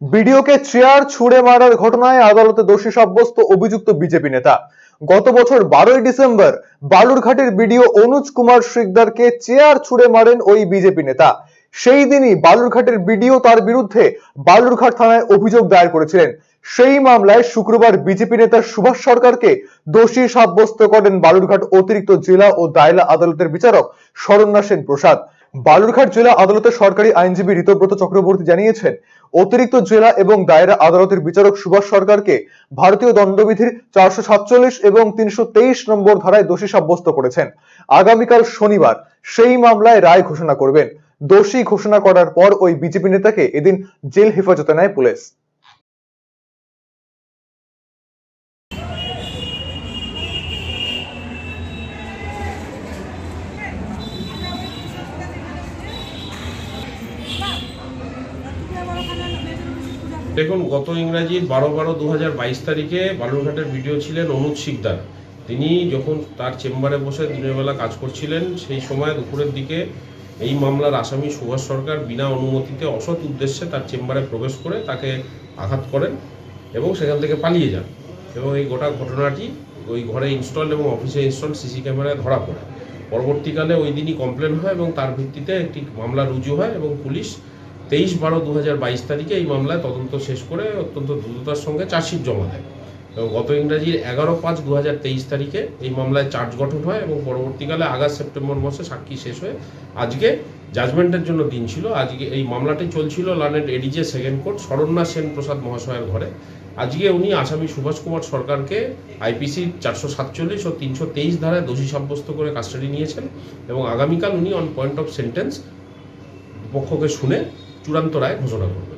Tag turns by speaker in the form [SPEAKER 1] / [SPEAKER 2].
[SPEAKER 1] বিডিওকে chair ছুড়ে মারার ঘটনায় আদালতে দোষী সাব্যস্ত অভিযুক্ত বিজেপি নেতা। গত বছর বারোই ডিসেম্বর বালুরঘাটের বিডিও অনুজ কুমার শিকদারকে চেয়ার ছুড়ে মারেন ওই বিজেপি নেতা। সেই দিনই বালুরঘাটের বিডিও তার বিরুদ্ধে বালুরঘাট থানায় অভিযোগ দায়ের করেছিলেন। সেই মামলায় শুক্রবার বিজেপি নেতা সুভাষ সরকারকে দোষী সাব্যস্ত করেন বালুরঘাট অতিরিক্ত জেলা ও দায়লা আদালতের বিচারক শরণ্যা সেন প্রসাদ বালুরঘাট জেলা আদালতের সরকারি আইনজীবী ঋতব্রত চক্রবর্তী জানিয়েছেন, অতিরিক্ত জেলা এবং দায়রা আদালতের বিচারক সুভাষ সরকারকে ভারতীয় দণ্ডবিধির চারশো সাতচল্লিশ এবং তিনশো তেইশ নম্বর ধারায় দোষী সাব্যস্ত করেছেন। আগামীকাল শনিবার সেই মামলায় রায় ঘোষণা করবেন। দোষী ঘোষণা করার পর ওই বিজেপি নেতাকে এদিন জেল হেফাজতে নেয় পুলিশ।
[SPEAKER 2] দেখুন, গত ইংরাজির বারো বারো দু তারিখে বালুরঘাটের ভিডিও ছিলেন অনুজ শিকদার। তিনি যখন তার চেম্বারে বসে দিনের বেলা কাজ করছিলেন, সেই সময় দুপুরের দিকে এই মামলার আসামি সুভাষ সরকার বিনা অনুমতিতে অসৎ উদ্দেশ্যে তার চেম্বারে প্রবেশ করে তাকে আঘাত করেন এবং সেখান থেকে পালিয়ে যান। এবং এই গোটা ঘটনাটি ওই ঘরে ইনস্টল এবং অফিসে ইনস্টল সিসি ক্যামেরায় ধরা পড়ে। পরবর্তীকালে ওই দিনই কমপ্লেন হয় এবং তার ভিত্তিতে একটি মামলা রুজু হয় এবং পুলিশ তেইশ বারো দু তারিখে এই মামলায় তদন্ত শেষ করে অত্যন্ত দ্রুততার সঙ্গে চার্জশিট জমা দেয়। এবং গত ইংরাজির এগারো পাঁচ দু তারিখে এই মামলায় চার্জ গঠন হয় এবং পরবর্তীকালে আগস্ট সেপ্টেম্বর মাসে সাক্ষী শেষ হয়ে আজকে জাজমেন্টের জন্য দিন ছিল। আজকে এই মামলাটি চলছিল learned ADJ second court Saranya Sen Prasad মহাশয়ের ঘরে। আজকে উনি আসামি সুভাষ কুমার সরকারকে আইপিসি চারশো সাতচল্লিশ ও তিনশো তেইশ ধারায় দোষী সাব্যস্ত করে কাস্টাডি নিয়েছেন এবং আগামীকাল উনি অন পয়েন্ট অফ সেন্টেন্স পক্ষকে শুনে চূড়ান্ত রায় ঘোষণা করবেন